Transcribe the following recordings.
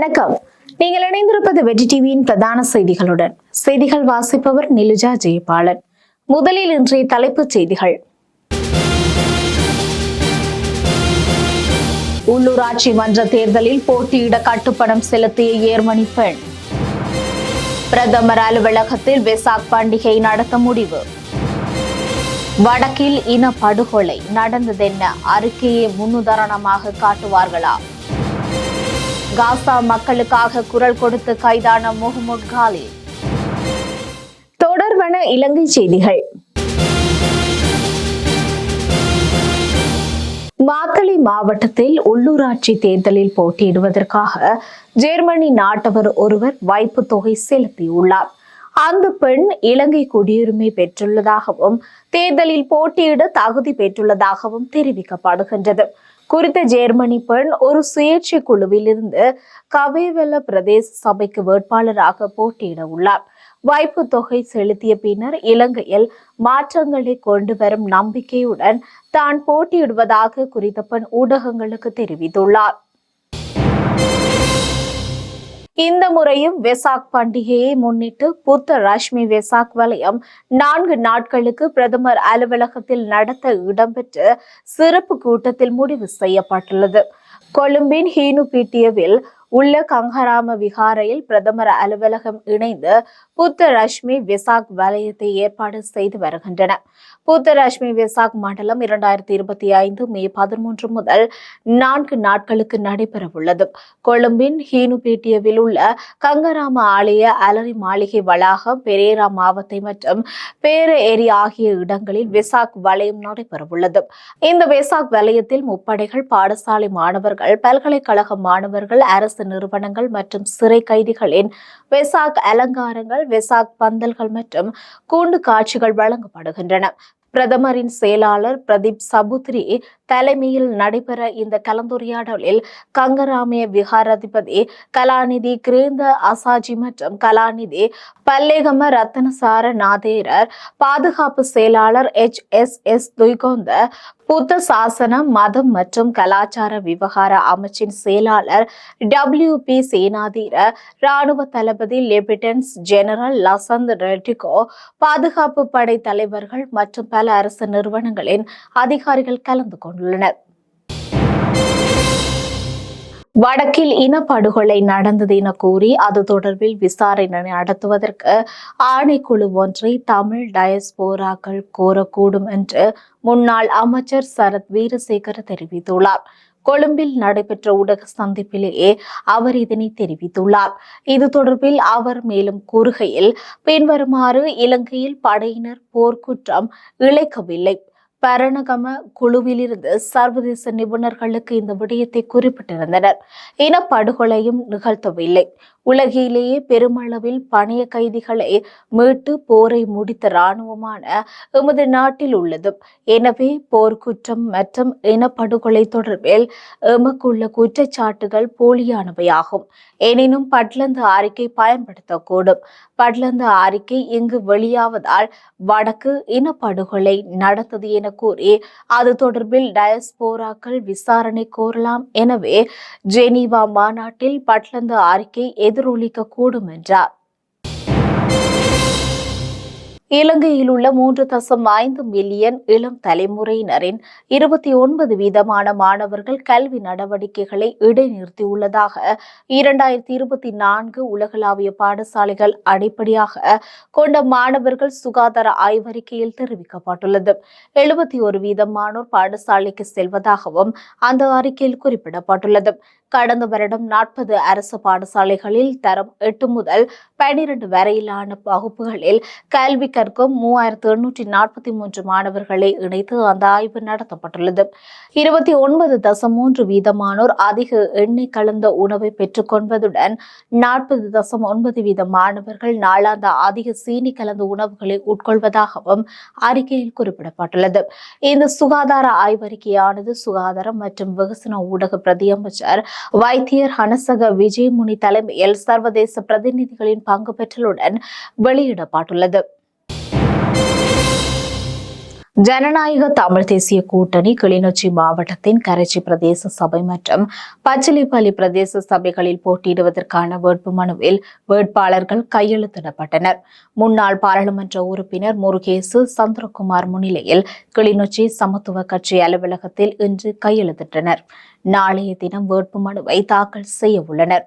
வணக்கம். நீங்கள் இணைந்திருப்பது வெற்றி டிவியின் பிரதான செய்திகளுடன். செய்திகள் வாசிப்பவர் நிலுஜா ஜெயபாலன். முதலில் இன்றைய தலைப்புச் செய்திகள். உள்ளூராட்சி மன்ற தேர்தலில் போட்டியிட கட்டுப்பணம் செலுத்திய ஏர்மணி பெண். பிரதமர் அலுவலகத்தில் வெசாக் பண்டிகை நடத்த முடிவு. வடக்கில் இன படுகொலை நடந்ததென்ன? அறிக்கையை முன்னுதாரணமாக காட்டுவார்களா? காசா மக்களுக்காக குரல் கொடுத்து கைதான முகமது காலி. தொடர்பான இலங்கை செய்திகள். மாத்தளை மாவட்டத்தில் உள்ளூராட்சி தேர்தலில் போட்டியிடுவதற்காக ஜெர்மனி நாட்டவர் ஒருவர் வைப்பு தொகை செலுத்தியுள்ளார். அந்த பெண் இலங்கை குடியுரிமை பெற்றுள்ளதாகவும் தேர்தலில் போட்டியிட தகுதி பெற்றுள்ளதாகவும் தெரிவிக்கப்படுகின்றது. குறித்த ஜெர்மனி பெண் ஒரு சுயேட்சை குழுவிலிருந்து கவேவல பிரதேச சபைக்கு வேட்பாளராக போட்டியிட உள்ளார். வாய்ப்பு தொகை செலுத்திய பின்னர் இலங்கையில் மாற்றங்களை கொண்டு வரும் நம்பிக்கையுடன் தான் போட்டியிடுவதாக குறித்த பெண் ஊடகங்களுக்கு தெரிவித்துள்ளார். இந்த முறையும் வெசாக் பண்டிகையை முன்னிட்டு புத்த ரஷ்மி வெசாக் வலயம் நான்கு நாட்களுக்கு பிரதமர் அலுவலகத்தில் நடத்த இடம்பெற்று சிறப்பு கூட்டத்தில் முடிவு செய்யப்பட்டுள்ளது. கொழும்பின் ஹீனு பீட்டியவில் உள்ள கங்கராம விகாரையில் பிரதமர் அலுவலகம் இணைந்து புத்தரஷ்மி விசாக் வலயத்தை ஏற்பாடு செய்து வருகின்றன. புத்தரஷ்மி விசாக் மண்டலம் இரண்டாயிரத்தி இருபத்தி ஐந்து மே பதிமூன்று முதல் நான்கு நாட்களுக்கு நடைபெறவுள்ளது. கொழும்பின் ஹீனுபேட்டியவில் உள்ள கங்கராம ஆலய அலரி மாளிகை வளாகம் பெரேரா மாவத்தை மற்றும் பேர ஏரி ஆகிய இடங்களில் விசாக் வலயம் நடைபெறவுள்ளது. இந்த விசாக் வலயத்தில் முப்படைகள் பாடசாலை மாணவர்கள் பல்கலைக்கழக மாணவர்கள் அரசு நிறுவனங்கள் மற்றும் சிறை கைதிகளின் விசாக் அலங்காரங்கள் வெசாக் பந்தல்கள் மற்றும் கூண்டு காட்சிகள் வழங்கப்படுகின்றன. பிரதமரின் செயலாளர் பிரதீப் சபுத்ரி தலைமையில் நடைபெற இந்த கலந்துரையாடலில் கங்கராமிய விகாராதிபதி கலாநிதி கிரேந்த அசாஜி மற்றும் கலாநிதி பல்லேகம ரத்தனசார நாதேரர் பாதுகாப்பு செயலாளர் எச் எஸ் எஸ் துய்கோந்த புத்த சாசனம் மதம் மற்றும் கலாச்சார விவகார அமைச்சின் செயலாளர் டபிள்யூ பி சேனாதீர ராணுவ தளபதி லெப்டினன்ட் ஜெனரல் லசந்த் ரெட்டிகோ பாதுகாப்பு படை தலைவர்கள் மற்றும் பல அரசு நிறுவனங்களின் அதிகாரிகள் கலந்து கொண்டுள்ளனர். வடக்கில் இனப்படுகொலை நடந்தது என கூறி அது தொடர்பில் விசாரணை நடத்துவதற்கு ஆணைக்குழு ஒன்றை தமிழ் டயஸ்போராக்கள் கோரக்கூடும் என்று முன்னாள் அமைச்சர் சரத் வீரசேகர் தெரிவித்துள்ளார். கொழும்பில் நடைபெற்ற ஊடக சந்திப்பிலேயே அவர் இதனை தெரிவித்துள்ளார். இது தொடர்பில் அவர் மேலும் கூறுகையில் பின்வருமாறு இலங்கையில் படையினர் போர்க்குற்றம் இழைக்கவில்லை. பரணகம குழுவிலிருந்து சர்வதேச நிபுணர்களுக்கு இந்த விடயத்தை குறிப்பிட்டிருந்தனர். இனப்படுகொலையும் நிகழ்த்தவில்லை. உலகிலேயே பெருமளவில் பணைய கைதிகளை மீட்டு போரை முடித்த இராணுவமான எமது நாட்டில் உள்ளது எனவே போர்க்குற்றம் மற்றும் இனப்படுகொலை தொடர்பில் எமக்குள்ள குற்றச்சாட்டுகள் போலியானவையாகும். எனினும் பட்லந்து அறிக்கை பயன்படுத்தக்கூடும். பட்லந்து அறிக்கை இங்கு வெளியாவதால் வடக்கு இனப்படுகொலை நடந்தது என கூறி அது தொடர்பில் டயஸ்போராக்கள் விசாரணை கோரலாம். எனவே ஜெனீவா மாநாட்டில் பட்லந்து அறிக்கை எதிரொலிக்க கூடும் என்றார். இலங்கையில் உள்ள மூன்று தசம் ஐந்து மில்லியன் இளம் தலைமுறையினரின் இருபத்தி ஒன்பது வீதமான மாணவர்கள் கல்வி நடவடிக்கைகளை இடைநிறுத்தியுள்ளதாக இரண்டாயிரத்தி இருபத்தி நான்கு உலகளாவிய பாடசாலைகள் அடிப்படையாக கொண்ட மாணவர்கள் சுகாதார ஆய்வறிக்கையில் தெரிவிக்கப்பட்டுள்ளது. எழுபத்தி ஒரு வீதமானோர் பாடசாலைக்கு செல்வதாகவும் அந்த அறிக்கையில் குறிப்பிடப்பட்டுள்ளது. கடந்த வருடம் நாற்பது அரசு பாடசாலைகளில் தரம் எட்டு முதல் பனிரெண்டு வரையிலான வகுப்புகளில் கல்வி கற்கும் மூவாயிரத்து எண்ணூற்றி நாற்பத்தி மூன்று மாணவர்களை இணைத்து அந்த ஆய்வு நடத்தப்பட்டுள்ளது. இருபத்தி ஒன்பது தசம் மூன்று வீதமானோர் அதிக எண்ணெய் கலந்த உணவை பெற்றுக்கொள்வதுடன் நாற்பது தசம் ஒன்பது வீத மாணவர்கள் நாளாந்த அதிக சீனி கலந்த உணவுகளை உட்கொள்வதாகவும் அறிக்கையில் குறிப்பிடப்பட்டுள்ளது. இந்த சுகாதார ஆய்வறிக்கையானது சுகாதாரம் மற்றும் வெகுசன ஊடக பிரதியமைச்சர் வைத்தியர் ஹனசக விஜயமுனி தலைமையில் சர்வதேச பிரதிநிதிகளின் பங்கு பெற்றலுடன் வெளியிடப்பட்டுள்ளது. ஜனநாயக தமிழ் தேசிய கூட்டணி கிளிநொச்சி மாவட்டத்தின் கரைச்சி பிரதேச சபை மற்றும் பச்சிலிப்பள்ளி பிரதேச சபைகளில் போட்டியிடுவதற்கான வேட்புமனுவில் வேட்பாளர்கள் கையெழுத்திடப்பட்டனர். முன்னாள் பாராளுமன்ற உறுப்பினர் முருகேசு சந்திரகுமார் முன்னிலையில் கிளிநொச்சி சமத்துவ கட்சி அலுவலகத்தில் இன்று கையெழுத்திட்டனர். நாளைய தினம் வேட்புமனுவை தாக்கல் செய்ய உள்ளனர்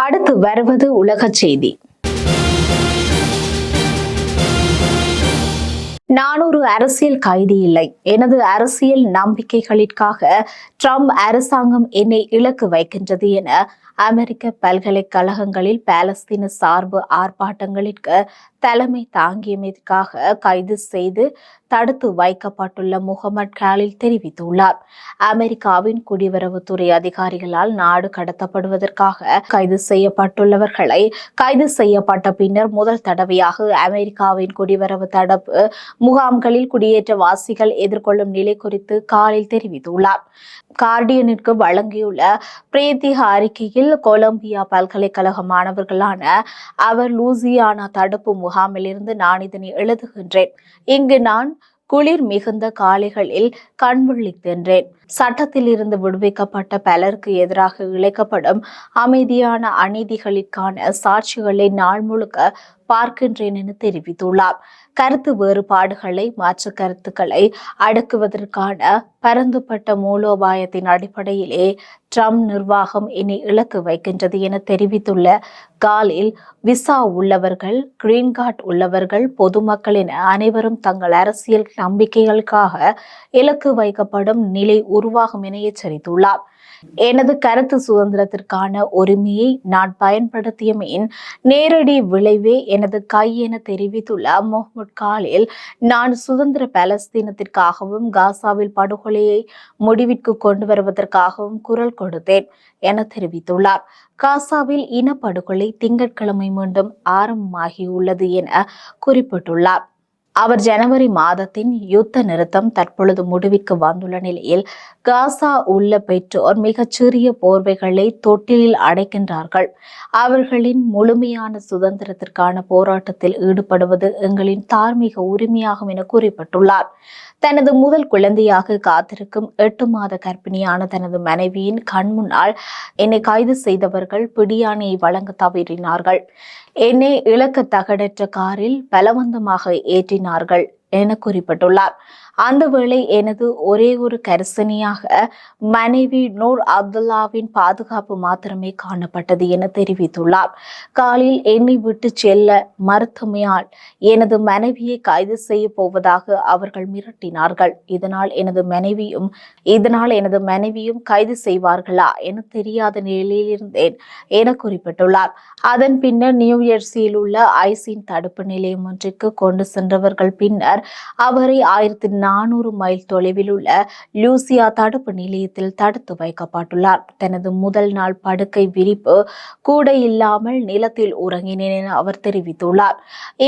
அடுத்து வருவது உலக செய்தி. நான் ஒரு அரசியல் கைதி இல்லை. எனது அரசியல் நம்பிக்கைகளிற்காக ட்ரம்ப் அரசாங்கம் என்னை இலக்கு வைக்கின்றது என அமெரிக்க பல்கலைக்கழகங்களில் பாலஸ்தீன சார்பு ஆர்ப்பாட்டங்களிற்கு தலைமை தாங்கியமைக்காக கைது செய்து தடுத்து வைக்கப்பட்டுள்ள முகமது காலில் தெரிவித்துள்ளார். அமெரிக்காவின் குடிவரவுத்துறை அதிகாரிகளால் நாடு கடத்தப்படுவதற்காக கைது செய்யப்பட்டுள்ளவர்களை கைது செய்யப்பட்ட பின்னர் முதல் தடவையாக அமெரிக்காவின் குடிவரவு தடுப்பு முகாம்களில் குடியேற்றவாசிகள் எதிர்கொள்ளும் நிலை குறித்து காலில் தெரிவித்துள்ளார். கார்டியனிற்கு வழங்கியுள்ள பிரேத்திக அறிக்கையில் கொலம்பியா பல்கலைக்கழக மாணவர்களான அவர் லூசியானா தடுப்பு முகாமிலிருந்து நான் இதனை எழுதுகின்றேன். இங்கு நான் குளிர் மிகுந்த காலைகளில் கண்விழித்தென்றேன் சட்டத்தில் இருந்து விடுவிக்கப்பட்ட பலருக்கு எதிராக இழைக்கப்படும் அமைதியான அநீதிகளுக்கான சாட்சிகளை நாள் முழுக்க பார்க்கின்றேன் என தெரிவித்துள்ளார். கருத்து வேறுபாடுகளை மாற்று கருத்துக்களை அடக்குவதற்கான பரந்துபட்ட மூலோபாயத்தின் அடிப்படையிலே ட்ரம்ப் நிர்வாகம் இனி இலக்கு வைக்கின்றது என தெரிவித்துள்ள காலில் விசா உள்ளவர்கள் கிரீன் கார்டு உள்ளவர்கள் பொதுமக்கள் என அனைவரும் தங்கள் அரசியல் நம்பிக்கைகளுக்காக இலக்கு வைக்கப்படும் நிலை உருவாகும் என எச்சரித்துள்ளார். எனது கருத்து சுதந்திரத்திற்கான உரிமையை நான் பயன்படுத்தியமையின் நேரடி விளைவே எனது கை என தெரிவித்துள்ள முகமது காலில் நான் சுதந்திர பலஸ்தீனத்திற்காகவும் காசாவில் படுகொலையை முடிவிற்கு கொண்டு வருவதற்காகவும் குரல் கொடுத்தேன் என தெரிவித்துள்ளார். காசாவில் இனப்படுகொலை திங்கட்கிழமை மீண்டும் ஆரம்பமாகியுள்ளது என குறிப்பிட்டுள்ளார். அவர் ஜனவரி மாதத்தின் யுத்த நிறுத்தம் தற்பொழுது முடிவுக்கு வந்துள்ள நிலையில் காசா உள்ள பெற்றோர் மிகச்சிறிய போர்வைகளை தொட்டிலில் அடைக்கின்றார்கள். அவர்களின் முழுமையான சுதந்திரத்திற்கான போராட்டத்தில் ஈடுபடுவது எங்களின் தார்மீக உரிமையாகும் என குறிப்பிட்டுள்ளார். தனது முதல் குழந்தையாக காத்திருக்கும் எட்டு மாத கர்ப்பிணியான தனது மனைவியின் கண் முன்னால் என்னை கைது செய்தவர்கள் பிடியானையை வழங்க தவறினார்கள். என்னை இலக்க தகடற்ற காரில் பலவந்தமாக ஏற்றினார்கள் என குறிப்பிட்டுள்ளார். அந்த வேளை எனது ஒரே ஒரு கரிசனையாக மனைவி நூர் அப்துல்லாவின் பாதுகாப்பு மாத்திரமே காணப்பட்டது என தெரிவித்துள்ளார். காலில் என்னை விட்டு செல்ல மறுத்தமையால் எனது மனைவியை கைது செய்ய போவதாக அவர்கள் மிரட்டினார்கள். இதனால் எனது மனைவியும் இதனால் எனது மனைவியும் கைது செய்வார்களா என தெரியாத நிலையில் இருந்தேன் என குறிப்பிட்டுள்ளார். அதன் பின்னர் நியூயர்சியில் உள்ள ஐசின் தடுப்பு நிலையம் ஒன்றிற்கு கொண்டு சென்றவர்கள் பின்னர் அவரை ஆயிரத்தி நானூறு மைல் தொலைவில் உள்ள லூசியா தடுப்பு நிலையத்தில் தடுத்து வைக்கப்பட்டுள்ளார். தனது முதல் நாள் படுக்கை விரிப்பு கூட இல்லாமல் நிலத்தில் உறங்கினேன் என அவர் தெரிவித்துள்ளார்.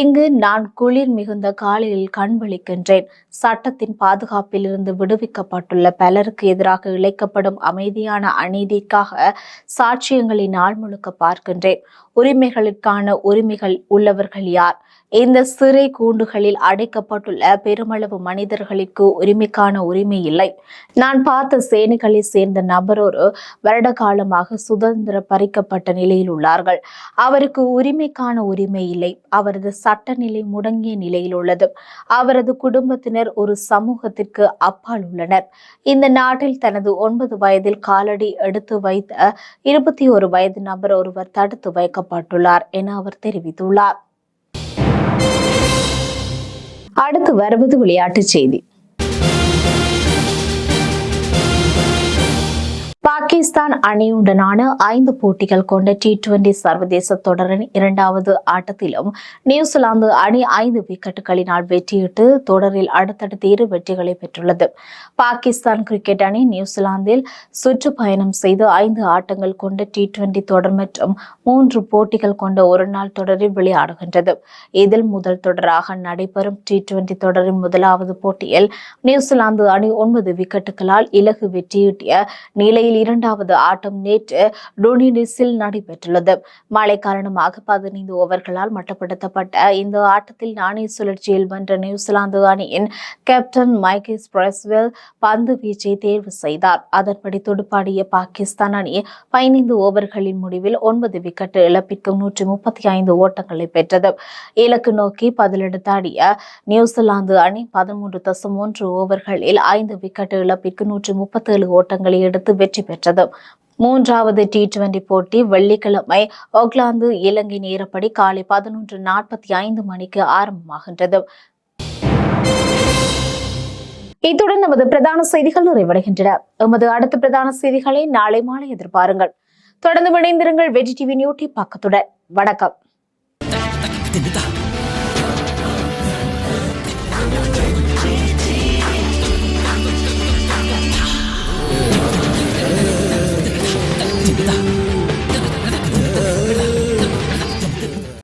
இங்கு நான் குளிர் மிகுந்த காலையில் கண் விழிக்கின்றேன். சட்டத்தின் பாதுகாப்பில் இருந்து விடுவிக்கப்பட்டுள்ள பலருக்கு எதிராக இழைக்கப்படும் அமைதியான அநீதிக்காக சாட்சியங்களை நாள் முழுக்க பார்க்கின்றேன். உரிமைகளுக்கான உரிமைகள் உள்ளவர்கள் யார்? இந்த சிறை கூண்டுகளில் அடைக்கப்பட்டுள்ள பெருமளவு மனிதர்களுக்கு உரிமைக்கான உரிமை இல்லை. நான் பார்த்த சேனைகளை சேர்ந்த நபர் ஒரு வருட காலமாக சுதந்திர பறிக்கப்பட்ட நிலையில் உள்ளார்கள். அவருக்கு உரிமைக்கான உரிமை இல்லை. அவரது சட்ட நிலை முடங்கிய நிலையில் உள்ளது. அவரது குடும்பத்தினர் ஒரு சமூகத்திற்கு அப்பால் உள்ளனர். இந்த நாட்டில் தனது ஒன்பது வயதில் காலடி எடுத்து வைத்த இருபத்தி ஒரு வயது நபர் ஒருவர் தடுத்து வைக்கப்பட்டுள்ளார் என அவர் தெரிவித்துள்ளார். அடுத்து வருவது விளையாட்டுச் செய்தி. பாகிஸ்தான் அணியுடனான ஐந்து போட்டிகள் கொண்ட டி டுவெண்டி சர்வதேச தொடரின் இரண்டாவது ஆட்டத்திலும் நியூசிலாந்து அணி ஐந்து விக்கெட்டுகளினால் வெற்றியிட்டு தொடரில் அடுத்தடுத்து இரு வெற்றிகளை பெற்றுள்ளது. பாகிஸ்தான் கிரிக்கெட் அணி நியூசிலாந்தில் சுற்றுப்பயணம் செய்து ஐந்து ஆட்டங்கள் கொண்ட டி டுவெண்டி தொடர் மற்றும் மூன்று போட்டிகள் கொண்ட ஒருநாள் தொடரில் விளையாடுகின்றது. இதில் முதல் தொடராக நடைபெறும் டி டுவெண்டி தொடரின் முதலாவது போட்டியில் நியூசிலாந்து அணி ஒன்பது விக்கெட்டுகளால் இலகு வெற்றியீட்டிய நிலையில் இரண்டாவது ஆட்டம் நேற்று டோனினிஸில் நடைபெற்றுள்ளது. மழை காரணமாக பதினைந்து ஓவர்களால் மட்டுப்படுத்தப்பட்ட இந்த ஆட்டத்தில் நாணய சுழற்சியில் வென்ற நியூசிலாந்து அணியின் கேப்டன் மைக்கேஸ் பிரஸ்வெல் பந்து வீச்சை தேர்வு செய்தார். அதன்படி துடுப்பாடிய பாகிஸ்தான் அணி பதினைந்து ஓவர்களின் முடிவில் ஒன்பது விக்கெட் இழப்பிற்கு நூற்றி முப்பத்தி ஐந்து ஓட்டங்களை பெற்றது. இலக்கு நோக்கி பதிலெடுத்தாடிய நியூசிலாந்து அணி பதிமூன்று தசம் மூன்று ஓவர்களில் ஐந்து விக்கெட் இழப்பிற்கு நூற்றி முப்பத்தேழு ஓட்டங்களை எடுத்து வெற்றி பெற்றது மூன்றாவது டி டுவெண்டி போட்டி வெள்ளிக்கிழமை ஓக்லாந்து இலங்கை நேரப்படி காலை பதினொன்று நாற்பத்தி ஐந்து மணிக்கு ஆரம்பமாகின்றது. இத்துடன் நமது பிரதான செய்திகள் நிறைவடைகின்றன. எமது அடுத்த பிரதான செய்திகளை நாளை மாலை எதிர்பாருங்கள். தொடர்ந்து இணைந்திருங்கள் வெஜி டிவி நியூட்டி பக்கத்துடன். வணக்கம். 합 니.